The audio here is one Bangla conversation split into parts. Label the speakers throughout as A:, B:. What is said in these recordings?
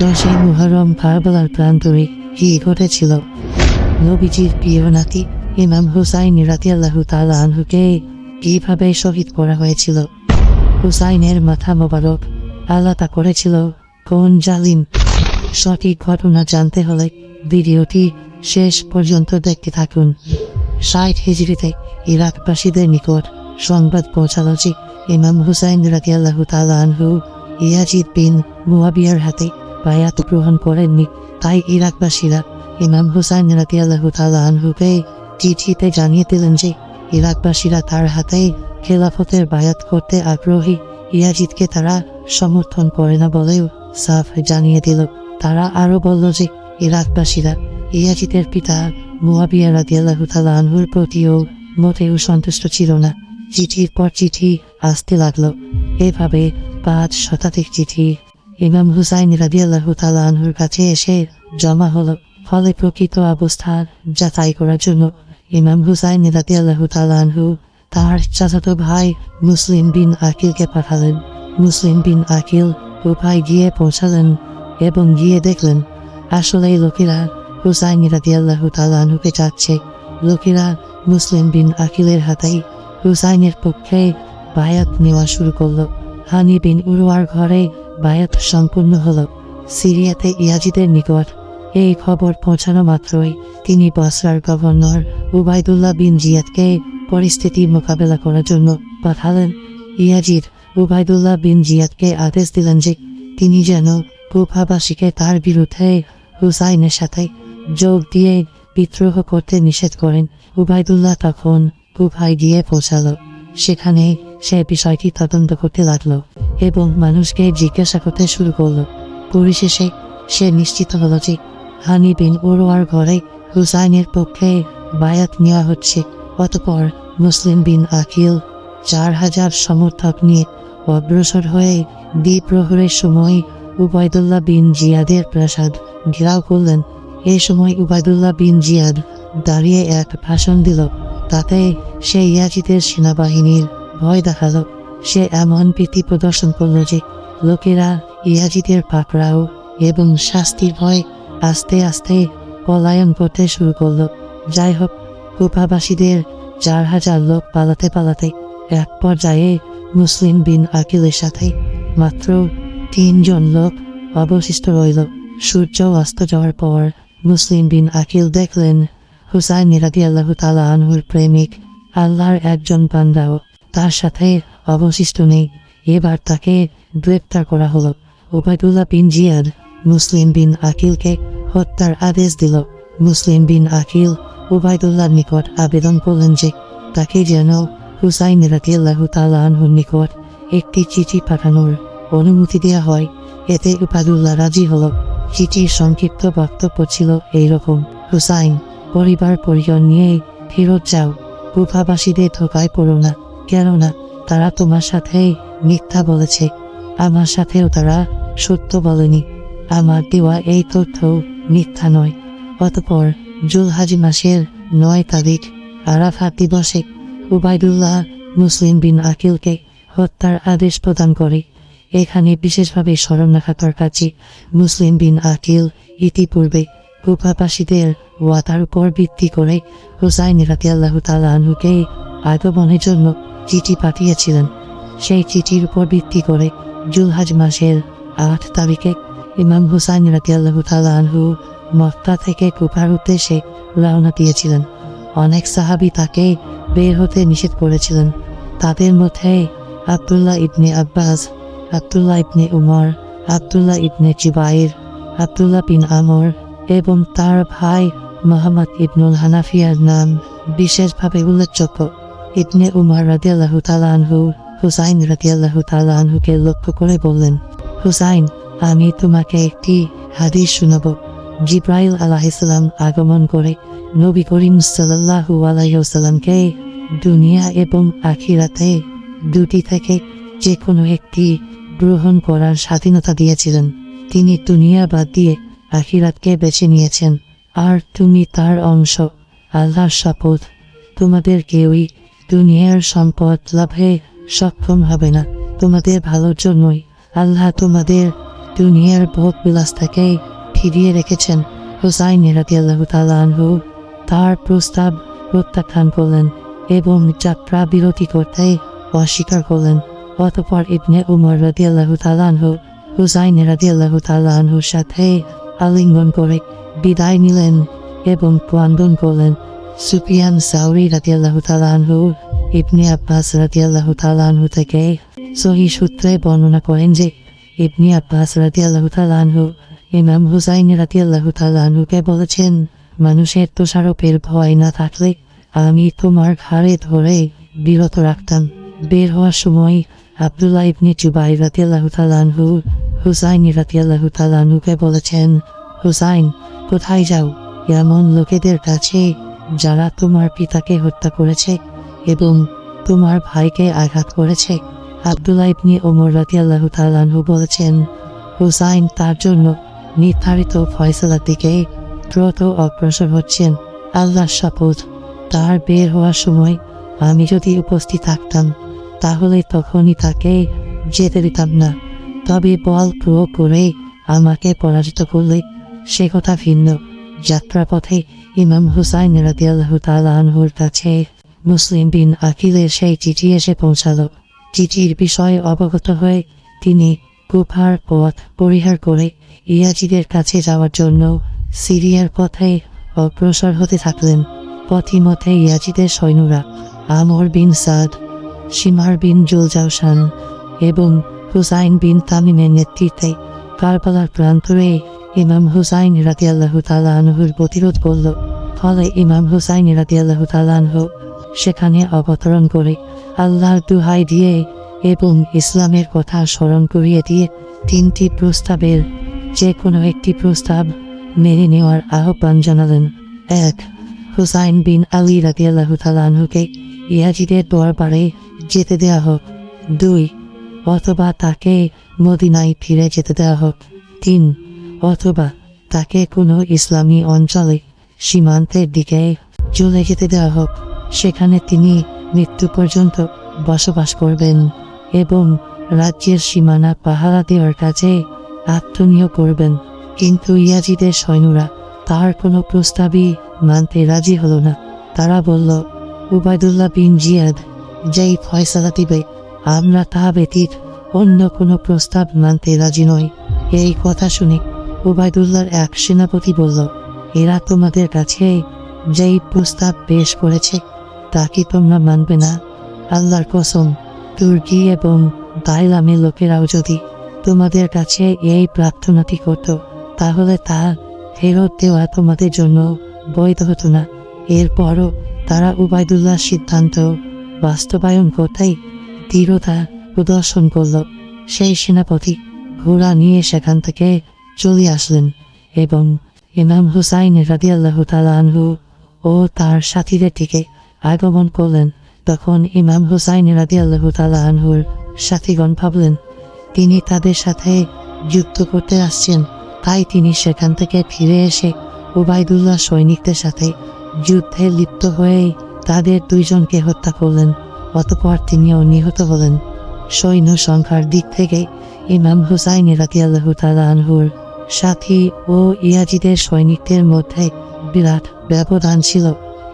A: দশই মুহরম কারবালার প্রান্তরে কি ঘটেছিল নবীজির প্রিয় নাতি ইমাম হুসাইন রাতি আল্লাহ তালা আনহুকে কীভাবে শহীদ করা হয়েছিল হুসাইনের মাথা মোবারক আলাদা করেছিল কোন জালিম সঠিক ঘটনা জানতে হলে ভিডিওটি শেষ পর্যন্ত দেখতে থাকুন ষাট হিজড়িতে ইরাকবাসীদের নিকট সংবাদ পৌঁছালো যে ইমাম হুসাইন রাতি আল্লাহ তালা আনহু ইয়াজিদ বিন মুয়াবিয়ার হাতে বায়াত গ্রহণ করেননি। তাই ইরাকবাসীরা ইমাম হুসাইন রাতি আল্লাহ তালা আনহুকে চিঠিতে জানিয়ে দিলেন যে, ইরাকবাসীরা তার হাতে খেলাফতের বায়াত করতে আগ্রহী। ইয়াজিদকে তারা সমর্থন করে না বলেও সাফ জানিয়ে দিল। তারা আরও বলল যে, ইরাকবাসীরা ইয়াজিদের পিতা মুয়াবিয়া রাদি আল্লাহ তালা আনহুর প্রতিও মোটেও সন্তুষ্ট ছিল না। চিঠির পর চিঠি আসতে লাগল। এভাবে পাঁচ শতাধিক চিঠি ইমাম হুসাইন রাদি আল্লাহ তালা কাছে এসে জমা হলো। ফলে প্রকৃত অবস্থা যাচাই করার জন্য ইমাম হুসাইন রাদি আল্লাহ তালা আনহু তার চাচাতো ভাই মুসলিম বিন আকিলকে পাঠালেন। মুসলিম বিন আকিল উপায় গিয়ে পৌঁছালেন এবং গিয়ে দেখলেন আসলে লোকেরা হুসাইন রাদি আল্লাহ তালাহুকে যাচ্ছে লোকেরা মুসলিম বিন আকিলের হাতেই হুসাইনের পক্ষে বায়াত নেওয়া শুরু করল। হানি বিন উরুয়ার ঘরে বায়াত সম্পূর্ণ হল সিরিয়াতে ইয়াজিদের নিকট। এই খবর পৌঁছানো মাত্রই তিনি বসরার গভর্নর উবাইদুল্লাহ বিন জিয়াদকে পরিস্থিতি মোকাবেলা করার জন্য পাঠালেন। ইয়াজিদ উবাইদুল্লাহ বিন জিয়াদকে আদেশ দিলেন যে তিনি যেন কুফাবাসীকে তার বিরুদ্ধে হুসাইনের সাথে যোগ দিয়ে বিদ্রোহ করতে নিষেধ করেন। উবায়দুল্লাহ তখন কুফায় গিয়ে পৌঁছালো। সেখানে সে বিষয়টি তদন্ত করতে লাগল। এবং মানুষকে জিজ্ঞাসা করতে শুরু করল। পরিশেষে সে নিশ্চিত হলো যে হানি বিন উরোয়ার ঘরে হুসাইনের পক্ষে বায়াত নেওয়া হচ্ছে। অতপর মুসলিম বিন আকিল চার হাজার সমর্থক নিয়ে অগ্রসর হয়ে দ্বীপ প্রহরের সময় উবায়দুল্লাহ বিন জিয়াদের প্রাসাদ ঘেরাও করলেন। এই সময় উবায়দুল্লাহ বিন জিয়াদ দাঁড়িয়ে এক ভাষণ দিল। তাতে সে ইয়াজিদের সেনাবাহিনীর ভয় দেখাল। সে এমন প্রীতি প্রদর্শন করল যে লোকেরা ইয়াজিদের পাকড়াও এবং শাস্তির ভয় আস্তে আস্তে পলায়ন করতে শুরু করল। যাই হোক কুপাবাসীদের চার হাজার লোক পালাতে পালাতে এক পর্যায়ে মুসলিম বিন আকিলের সাথে মাত্র তিনজন লোক অবশিষ্ট রইল। সূর্য অস্ত যাওয়ার পর মুসলিম বিন আকিল দেখলেন, হুসাইন নিরাদি আল্লাহ তালা আনহুর প্রেমিক আল্লাহর একজন বান্দাও। তার সাথে অবশিষ্ট নেই। এবার তাকে গ্রেপ্তার করা হলো। ওবায়দুল্লাহ বিন জিয়াদ, মুসলিম বিন আকিলকে হত্যার আদেশ দিল। মুসলিম বিন আকিল উবায়দুল্লাহর নিকট আবেদন করলেন যে তাকে যেন হুসাইন রাতি আল্লাহ তালা আনহুর নিকট একটি চিঠি পাঠানোর অনুমতি দেওয়া হয়। এতে উবায়দুল্লাহ রাজি হল। চিঠির সংক্ষিপ্ত বক্তব্য ছিল এইরকম, হুসাইন পরিবার পরিজন নিয়ে ফেরত যাও। কুফাবাসীদের ধোকায় পড়ো না। কেননা তারা তোমার সাথে মিথ্যা বলেছে। আমার সাথেও তারা সত্য বলেনি। আমার দেওয়া এই তথ্য মিথ্যা নয়। অতপর জুলহাজি মাসের নয় তারিখ আরাফাত দিবসে উবায়দুল্লাহ মুসলিম বিন আকিলকে হত্যার আদেশ প্রদান করে। এখানে বিশেষভাবে স্মরণ রাখা দরকার মুসলিম বিন আকিল ইতিপূর্বে কুপাবাসীদের ওয়াতার উপর ভিত্তি করে হুসাইন রাতি আল্লাহ তালুকে আগমনের জন্য চিঠি পাঠিয়েছিলেন। সেই চিঠির উপর ভিত্তি করে জুলহাজ মাসের আট তারিখে ইমাম হুসাইন রাতি আল্লাহ মক্কা থেকে কুপার উদ্দেশ্যে রওনা দিয়েছিলেন। অনেক সাহাবি তাকে বের হতে নিষেধ করেছিলেন। তাদের মধ্যে আবদুল্লাহ ইবনে আব্বাস, আবদুল্লাহ ইবনে উমর, আবদুল্লাহ ইবনে জিবাইর, আবদুল্লাহ বিন আমর এবং তার ভাই মোহাম্মদ ইবনুল হানাফিয়ার নাম বিশেষভাবে উল্লেখযোগ্য। ইবনে উমর রাদিয়াল্লাহু তাআলা আনহু, হুসাইন রাদিয়াল্লাহু তাআলা আনহুকে লক্ষ্য করে বললেন, হুসাইন, আমি তোমাকে একটি হাদিস শোনাবো। জিব্রাইল আলাহিসাল্লাম আগমন করে নবী করিম সাল্লাহু আলাইসাল্লামকে দুনিয়া এবং আখিরাতে দুটি থেকে যে কোনো একটি গ্রহণ করার স্বাধীনতা দিয়েছিলেন। তিনি দুনিয়া বাদ দিয়ে আখিরাতকে বেছে নিয়েছেন। আর তুমি তার অংশ, আল্লাহর শপথ। তোমাদের কেউই দুনিয়ার সম্পদ লাভে সক্ষম হবে না। তোমাদের ভালোর জন্যই আল্লাহ তোমাদের দুনিয়ার ভোগ বিলাস থেকে ফিরিয়ে রেখেছেন। হুসাইন রাতি আল্লাহ তালানহু তার প্রস্তাব প্রত্যাখ্যান করলেন এবং যাত্রা বিরতি করতে অস্বীকার করলেন। অতপর ইবনে উমর রাদি আল্লাহ তালানহু হুসাইন রাদি আল্লাহ তালানহুর সাথে আলিঙ্গন করে বিদায় নিলেন এবং ক্রন্দন করলেন। সুফিয়ান সাউরি রাদি আল্লাহ তালানহু ইবনে আব্বাস রাদি আল্লাহ তালানহু থেকে সহি সূত্রে বর্ণনা করেন যে, ইবনে আব্বাস রাদি আল্লাহ তালানহু ইমাম হুসাইন রাদি আল্লাহ তালানহুকে বলেছেন, মানুষের তোষারোপের ভয় না থাকলে আমি তোমার ঘাড়ে ধরে বিরত রাখতাম। বের হওয়ার সময় আবদুল্লাহ ইবনে জুবাই রাতি আল্লাহ তালানহু হুসাইন রাতি আল্লাহ তালানহুকে বলেছেন, হুসাইন, কোথায় যাও? এমন লোকেদের কাছে যারা তোমার পিতাকে হত্যা করেছে এবং তোমার ভাইকে আঘাত করেছে, আবদুল্লাহ ইবনে ওমর রাতি আল্লাহ তালানহু বলেছেন, হুসাইন তার জন্য নির্ধারিত ফয়সলার দিকে দ্রুত অগ্রসর হচ্ছেন। আল্লাহর শপথ তার বের হওয়ার সময় আমি যদি উপস্থিত থাকতাম, তাহলে তখনই তাকে যেতে দিতাম না। তবে বল প্রয়োগ করে আমাকে পরাজিত করলে সে কথা ভিন্ন। যাত্রাপথে ইমাম হুসাইন রাদিয়াল্লাহু তাআলা আনহুর কাছে মুসলিম বিন আকিলের সেই চিঠি এসে পৌঁছালো। চিঠির বিষয়ে অবগত হয়ে তিনি কুফার পথ পরিহার করে ইয়াজিদের কাছে যাওয়ার জন্য সিরিয়ার পথে অগ্রসর হতে থাকলেন। পথিমধ্যে ইয়াজিদের সৈন্যরা আমর বিন সাদ সিমার বিন জুলজাউসান এবং হুসাইন বিন তামিমের নেতৃত্বে কারবালার প্রান্তরে ইমাম হুসাইন রাতি আল্লাহ তালাহুর প্রতিরোধ করল। ফলে ইমাম হুসাইন রাতি আল্লাহ তালাহ সেখানে অবতরণ করে আল্লাহর দুহাই দিয়ে এবং ইসলামের কথা স্মরণ করিয়ে দিয়ে তিনটি প্রস্তাবের যে কোনো একটি প্রস্তাব মেনে নেওয়ার আহ্বান জানালেন। এক, হুসাইন বিন আলী রাতি আল্লাহ তালাহুকে ইয়াজিদের দরবারে যেতে দেওয়া হোক। দুই, অথবা তাকে মদিনায় ফিরে যেতে দেওয়া হোক। তিন অথবা তাকে কোনো ইসলামী অঞ্চলে সীমান্তের দিকে চলে যেতে দেওয়া হোক, সেখানে তিনি মৃত্যু পর্যন্ত বসবাস করবেন এবং রাজ্যের সীমানা পাহারা দেওয়ার কাজে আত্মনিয়োগ করবেন। কিন্তু ইয়াজিদের সৈন্যরা তার কোনো প্রস্তাবই মানতে রাজি হলো না। তারা বলল, উবায়দুল্লাহ বিন জিয়াদ, যেই ফয়সালা দিবে, আমরা তা ব্যতীত অন্য কোনো প্রস্তাব মানতে রাজি নই। এই কথা শুনে উবায়দুল্লাহর এক সেনাপতি বলল, এরা তোমাদের কাছে যেই প্রস্তাব পেশ করেছে, তা কি তোমরা মানবে না? আল্লাহর কসম, তুর্কি এবং দাইলামের লোকেরাও যদি তোমাদের কাছে এই প্রার্থনাটি করত, তাহলে তা ফেরত দেওয়া তোমাদের জন্য বৈধ হতো না। এরপরও তারা উবায়দুল্লাহর সিদ্ধান্ত বাস্তবায়ন করতেই দৃঢ়তা প্রদর্শন করল। সেই সেনাপতি ঘোড়া নিয়ে সেখান থেকে চলে আসলেন এবং ইমাম হুসাইন রাদি আল্লাহ আনহু ও তার সাথীদের দিকে আগমন করলেন। তখন ইমাম হুসাইন রাদি আল্লাহ আনহুর সাথীগণ ভাবলেন, তিনি তাদের সাথে যুদ্ধ করতে আসছেন, তাই তিনি সেখান থেকে ফিরে এসে উবাইদুল্লাহ সৈনিকদের সাথে যুদ্ধে লিপ্ত হয়ে তাদের দুইজনকে হত্যা করলেন, অতপর তিনিও নিহত হলেন। সৈন্য সংখ্যার দিক থেকে ইমাম হুসাইন রাতি আল্লাহ আনহুর সাথী ও ইয়াজিদের সৈনিকদের মধ্যে বিরাট ব্যবধান ছিল।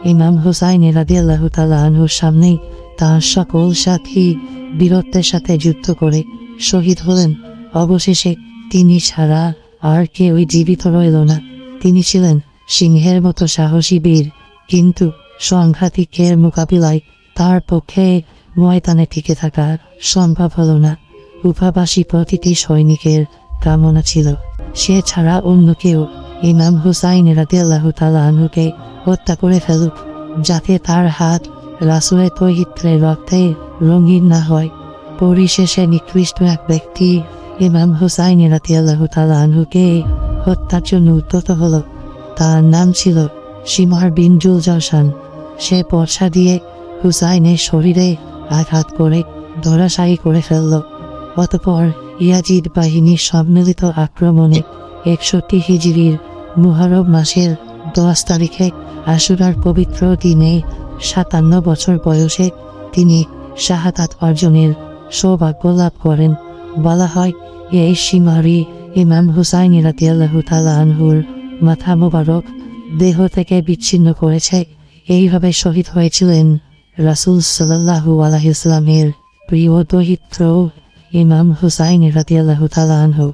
A: ইমাম হুসাইন রাদি আল্লাহ আনহুর সামনেই তার সকল সাথী বীরত্বের সাথে যুদ্ধ করে শহীদ হলেন। অবশেষে তিনি ছাড়া আর কেউই জীবিত রইল না। তিনি ছিলেন সিংহের মতো সাহসী বীর, কিন্তু সংঘাতিকের মোকাবিলায় তার পক্ষে ময়দানে টিকে থাকা সম্ভব হল না। উপাবাসী প্রতিটি সৈনিকের কামনা ছিল। সে ছাড়া অন্য কেউ, ইমাম হুসাইন রাতে আল্লাহ তালুকে হত্যা করে ফেলুক, যাতে তার হাত রাসুলের তৈহিত্রের রক্তে রঙিন না হয়। পরিশেষে নিকৃষ্ট এক ব্যক্তি, ইমাম হুসাইন রাতে আল্লাহ তালুকে হত্যার জন্য উদ্যত হল। তার নাম ছিল সিমার বিন জুলজাসান সে বর্ষা দিয়ে হুসাইনের শরীরে আঘাত করে ধরাশায়ী করে ফেলল। অতপর ইয়াজিদ বাহিনীর সম্মিলিত আক্রমণে একষট্টি হিজড়ির মুহরম মাসের দশ তারিখে আশুরার পবিত্র দিনে সাতান্ন বছর বয়সে তিনি শাহাদাত অর্জনের সৌভাগ্য লাভ করেন। বলা হয়, এই সীমারি ইমাম হুসাইন রাতিয়াল্লাহু তালা মাথা মোবারক দেহ থেকে বিচ্ছিন্ন করেছে। এইভাবে শহীদ হয়েছিলেন রাসুল সাল্লাহু আলাহিসাল্লামের প্রিয় দহিত্র ইমাম হুসাইন রাতিয়াল্লাহু তালা আনহু